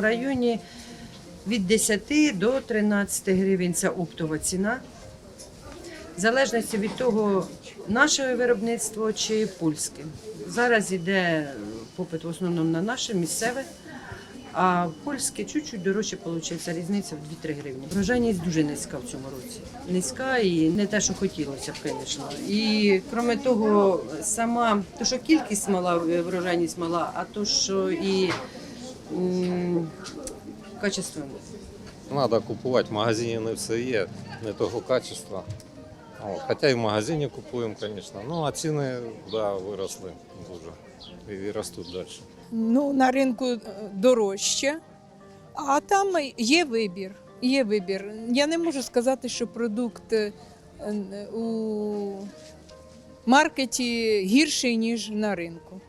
районі від 10 до 13 гривень це оптова ціна. В залежності від того, наше виробництво чи польське. Зараз іде попит в основному на наше місцеве, а польське чуть-чуть дорожче виходить, різниця в 2-3 гривні. Врожайність дуже низька в цьому році. Низька і не те, що хотілося б, звісно. І крім того, сама то, що кількість мала, врожайність мала, а то, що і м, качество. Треба купувати, в магазині не все є, не того качества. От. Хоча і в магазині купуємо, звісно. Ну, а ціни да, виросли дуже і ростуть далі. Ну, на ринку е, дорожче, а там є вибір. Є вибір. Я не можу сказати, що продукт е, е, у маркеті гірший, ніж на ринку.